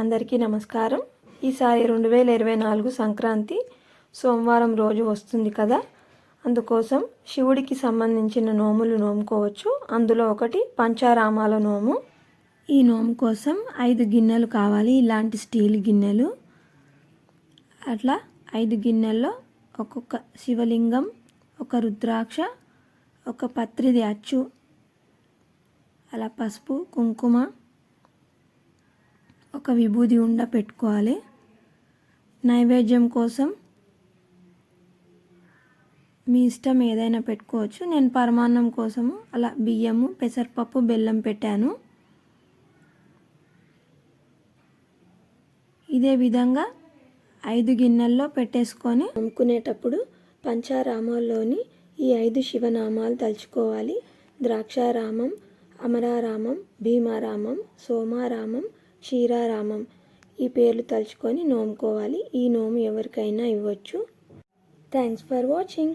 అందరికీ నమస్కారం. ఈసారి రెండు వేల ఇరవై నాలుగు సంక్రాంతి సోమవారం రోజు వస్తుంది కదా. అందుకోసం శివుడికి సంబంధించిన నోములు నోముకోవచ్చు. అందులో ఒకటి పంచారామాల నోము. ఈ నోము కోసం ఐదు గిన్నెలు కావాలి. ఇలాంటి స్టీల్ గిన్నెలు. అట్లా ఐదు గిన్నెల్లో ఒక్కొక్క శివలింగం ఒక రుద్రాక్ష ఒక పత్రిది అచ్చు. అలా పసుపు కుంకుమ ఒక విభూది ఉండ పెట్టుకోవాలి. నైవేద్యం కోసం మీ ఇష్టం ఏదైనా పెట్టుకోవచ్చు. నేను పరమాన్నం కోసము అలా బియ్యము పెసరపప్పు బెల్లం పెట్టాను. ఇదే విధంగా ఐదు గిన్నెల్లో పెట్టేసుకొని అమ్ముకునేటప్పుడు పంచారామాల్లోని ఈ ఐదు శివనామాలు తలుచుకోవాలి. ద్రాక్షారామం అమరారామం భీమారామం సోమారామం క్షీరారామం. ఈ పేర్లు తలుచుకొని నోముకోవాలి. ఈ నోము ఎవరికైనా ఇవ్వచ్చు. Thanks for watching